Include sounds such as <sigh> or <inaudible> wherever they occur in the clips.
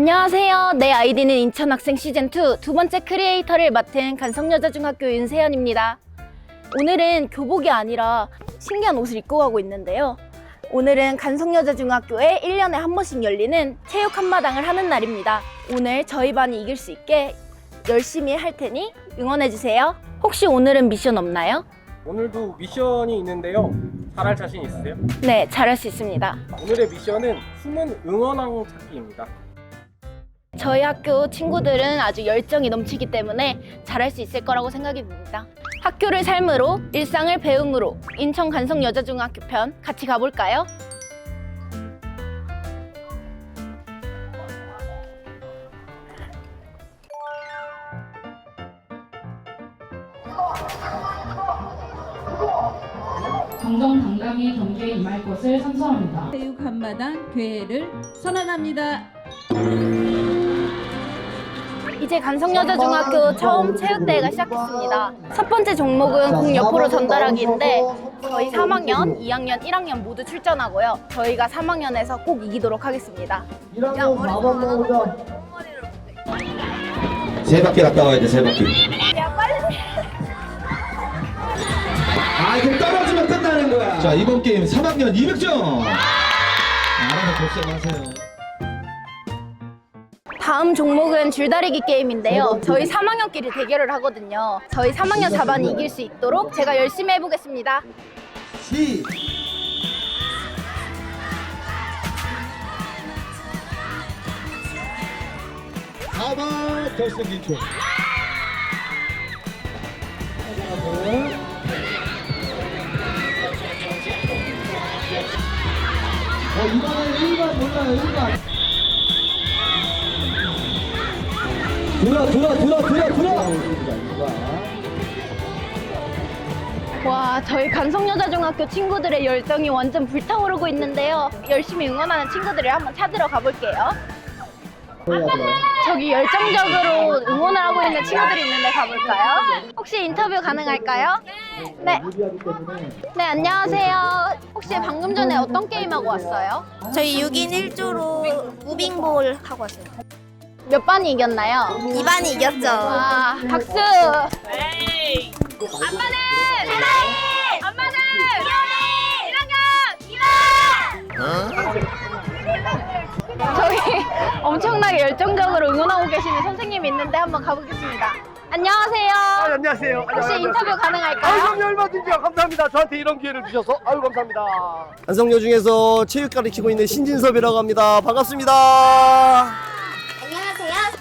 안녕하세요. 내 아이디는 인천학생 시즌2 두 번째 크리에이터를 맡은 간성여자중학교 윤세연입니다. 오늘은 교복이 아니라 신기한 옷을 입고 가고 있는데요. 오늘은 간성여자중학교에 1년에 한 번씩 열리는 체육 한마당을 하는 날입니다. 오늘 저희 반이 이길 수 있게 열심히 할 테니 응원해주세요. 혹시 오늘은 미션 없나요? 오늘도 미션이 있는데요. 잘할 자신 있으세요? 네, 잘할 수 있습니다. 오늘의 미션은 숨은 응원왕 찾기입니다. 저희 학교 친구들은 아주 열정이 넘치기 때문에 잘할 수 있을 거라고 생각이 듭니다. 학교를 삶으로, 일상을 배움으로 인천 간성여자중학교 편 같이 가볼까요? 정정 당당히 경기에 임할 것을 선서합니다. 체육 한마당 괴를 선언합니다. 이제 간성여자중학교 처음 체육대회가 시작했습니다. 첫 번째 종목은 공 옆으로 전달하기인데 저희 3학년, 2학년, 1학년 모두 출전하고요. 저희가 3학년에서 꼭 이기도록 하겠습니다. 1학년 4번 나오자. 세 바퀴 갔다 와야 돼, 세 바퀴. 아, 이거 떨어지면 끝나는 거야. 자, 이번 게임 3학년 200점. 알아서 복습하세요. 다음 종목은 줄다리기 게임인데요. 저희 3학년끼리 대결을 하거든요. 저희 3학년 4반이 이길 수 있도록 제가 열심히 해보겠습니다. 시. 사번 결승 진출. 어, 이번에 1번 몰라요, 1번. 들어, 들어, 들어, 들어, 들어. 와, 저희 간성여자중학교 친구들의 열정이 완전 불타오르고 있는데요. 열심히 응원하는 친구들을 한번 찾으러 가볼게요. 저기 열정적으로 응원을 하고 있는 친구들이 있는데 가볼까요? 혹시 인터뷰 가능할까요? 네. 네, 안녕하세요. 혹시 방금 전에 어떤 게임 하고 왔어요? 저희 6인 1조로 무빙볼 하고 왔어요. 몇 반이 이겼나요? 2반이 이겼죠. 와, 박수! 저희 <laughs> 엄청나게 열정적으로 응원하고 계시는 선생님이 있는데 한번 가보겠습니다. 안녕하세요. 안녕하세요. 혹시 인터뷰 가능할까요? 얼마든지요. 감사합니다. 저한테 이런 기회를 주셔서 아유 감사합니다. 안성여 중에서 체육 가르치고 있는 신진섭이라고 합니다. 반갑습니다.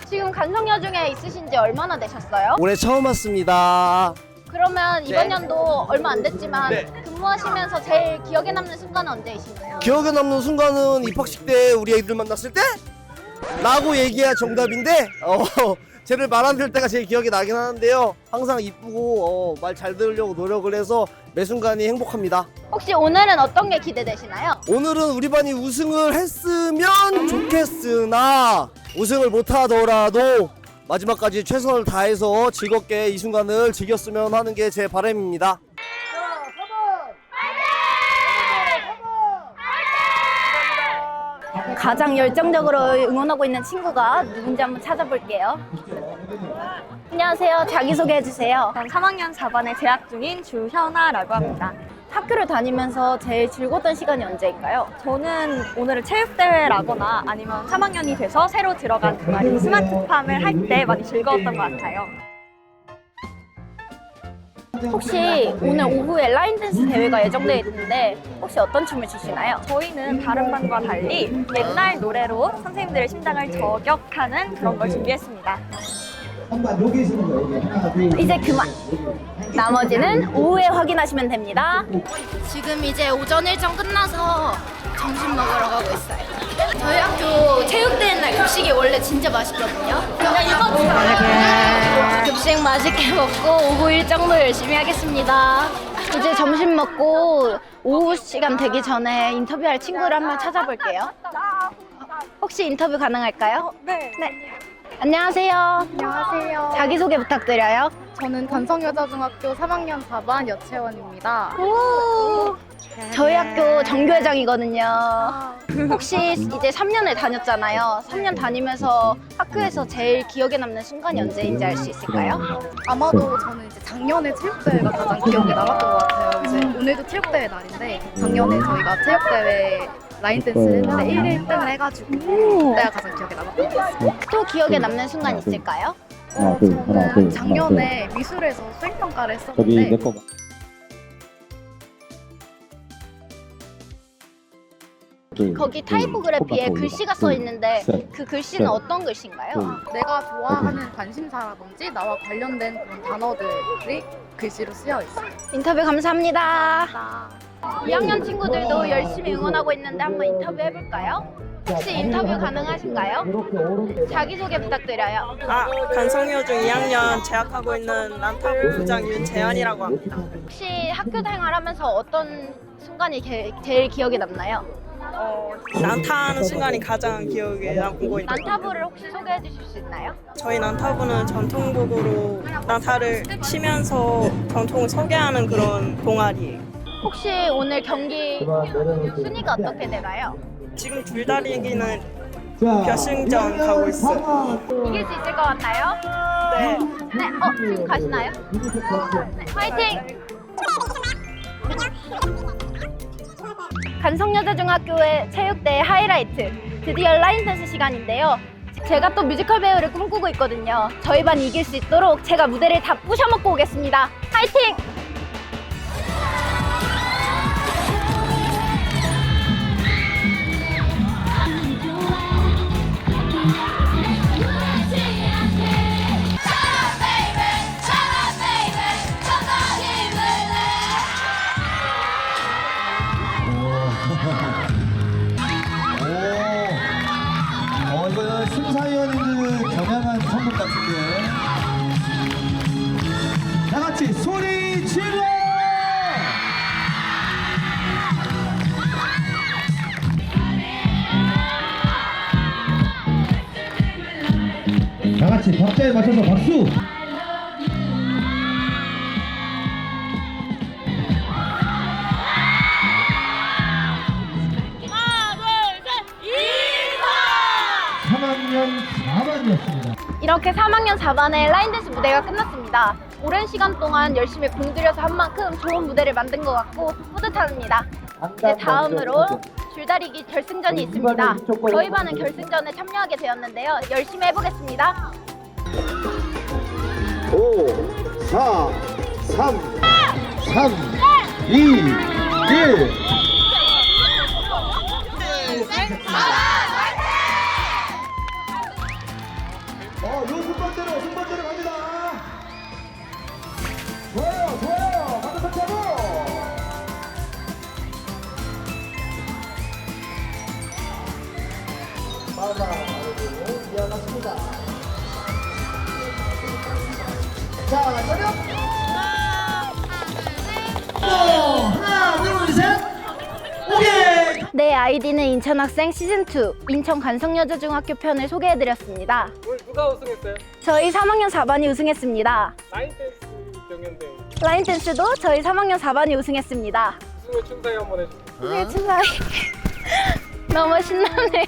지금 간성여 중에 있으신 지 얼마나 되셨어요? 올해 처음 왔습니다. 그러면 이번 네. 연도 얼마 안 됐지만 네. 근무하시면서 제일 기억에 남는 순간은 언제이신가요? 기억에 남는 순간은 입학식 때 우리 애들 만났을 때? 라고 얘기해야 정답인데 어, 쟤를 말안 들을 때가 제일 기억에 나긴 하는데요. 항상 이쁘고 어, 말 잘 들으려고 노력을 해서 매 순간이 행복합니다. 혹시 오늘은 어떤 게 기대되시나요? 오늘은 우리 반이 우승을 했으면 좋겠으나 우승을 못하더라도 마지막까지 최선을 다해서 즐겁게 이 순간을 즐겼으면 하는 게 제 바람입니다. 가장 열정적으로 응원하고 있는 친구가 누군지 한번 찾아볼게요. 안녕하세요. 자기소개 해주세요. 전 3학년 4반에 재학 중인 주현아라고 합니다. 학교를 다니면서 제일 즐거웠던 시간이 언제인가요? 저는 오늘은 체육대회라거나 아니면 3학년이 돼서 새로 들어간 동아리 스마트팜을 할 때 많이 즐거웠던 것 같아요. 혹시 오늘 오후에 라인 댄스 대회가 예정되어 있는데 혹시 어떤 춤을 추시나요? 저희는 다른 반과 달리 옛날 노래로 선생님들의 심장을 저격하는 그런 걸 준비했습니다. 한번 여기 있는 거 여기 하나 둘. 이제 그만. 나머지는 오후에 확인하시면 됩니다. 지금 이제 오전 일정 끝나서 점심 먹으러 가고 있어요. 저희 학교 체육대회 날 급식이 원래 진짜 맛있거든요. 그냥 이거 급식 맛있게 <laughs> 먹고 오후 일정도 열심히 하겠습니다. 이제 점심 먹고 오후 시간 되기 전에 인터뷰할 친구를 한명 찾아볼게요. 혹시 인터뷰 가능할까요? 네. 네. 안녕하세요. 안녕하세요. 자기소개 부탁드려요. 저는 단성여자중학교 3학년 4반 여채원입니다. 오, 저희 학교 정교회장이거든요. 혹시 이제 3년을 다녔잖아요. 3년 다니면서 학교에서 제일 기억에 남는 순간이 언제인지 알 수 있을까요? 아마도 저는 이제 작년에 체육대회가 가장 기억에 남았던 것 같아요. 이제 오늘도 체육대회 날인데 작년에 저희가 체육대회 라인 댄스를 했는데 1, 1등을 해가지고 그때가 가장 기억에 남았던 것 같아요. 또 기억에 남는 순간 있을까요? 어, 저는 작년에 미술에서 수행평가를 했었는데 거 기 타이포그래피에 글씨가 써 있는데 그 글씨는 어떤 글씨인가요? 내가 좋아하는 관심사라든지 나와 관련된 그런 단어들이 글씨로 쓰여 있어요. 인터뷰 감사합니다. 2학년 친구들도 열심히 응원하고 있는데 한번 인터뷰 해볼까요? 혹시 인터뷰 가능하신가요? 자기소개 부탁드려요. 아, 간성여중 2학년 재학하고 있는 난타부 부장 윤재현이라고 합니다. 혹시 학교 생활하면서 어떤 순간이 게- 제일 기억에 남나요? 어, 난타하는 순간이 가장 기억에 남고 있는 난타부를 혹시 소개해 주실 수 있나요? 저희 난타부는 전통곡으로 난타를 치면서 전통을 소개하는 그런 동아리예요. 혹시 오늘 경기 순위가 어떻게 되나요? 지금 줄다리기는 결승전 가고 있어요. 이길 수 있을 것 같나요? 네. 네, 어, 지금 가시나요? 네, 화이팅! 간성여자중학교의 체육대회 하이라이트 드디어 라인 댄스 시간인데요. 제가 또 뮤지컬 배우를 꿈꾸고 있거든요. 저희 반 이길 수 있도록 제가 무대를 다 부셔먹고 오겠습니다. 화이팅! 선곡 같은데. 다 같이 소리 질러! 다 같이 박자에 맞춰서 박수! 이렇게 3학년 4반의 라인 댄스 무대가 끝났습니다. 오랜 시간 동안 열심히 공들여서 한 만큼 좋은 무대를 만든 것 같고 뿌듯합니다. 이제 다음으로 줄다리기 결승전이 있습니다. 저희 반은 결승전에 참여하게 되었는데요. 열심히 해보겠습니다. 5, 4, 3, 3, 2, 1. 어, 요 자, 저녁. 하나, 둘, 셋. 오케이. 내 아이디는 인천학생 시즌2 인천 간성여자중학교 편을 소개해드렸습니다. 오늘 누가 우승했어요? 저희 3학년 4반이 우승했습니다. 라인 댄스 경연대 라인 댄스도 저희 3학년 4반이 우승했습니다. 우승을 춘사에 한번 해주세요. 네, 축하해. <laughs> 너무 신나네요.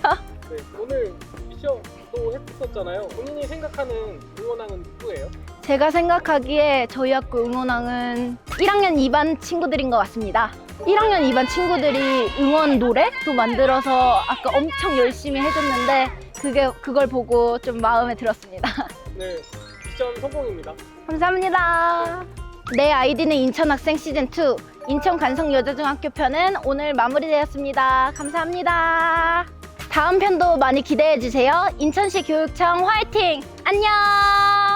네, 오늘 미션도 했었잖아요. 본인이 생각하는 응원왕은 누구예요? 제가 생각하기에 저희 학교 응원왕은 1학년 2반 친구들인 것 같습니다. 1학년 2반 친구들이 응원 노래도 만들어서 아까 엄청 열심히 해줬는데 그게 그걸 보고 좀 마음에 들었습니다. <laughs> 네, 미션 성공입니다. 감사합니다. 내 아이디는 인천 학생 시즌 2 인천 간성 여자중학교 편은 오늘 마무리되었습니다. 감사합니다. 다음 편도 많이 기대해 주세요. 인천시 교육청 화이팅! 안녕!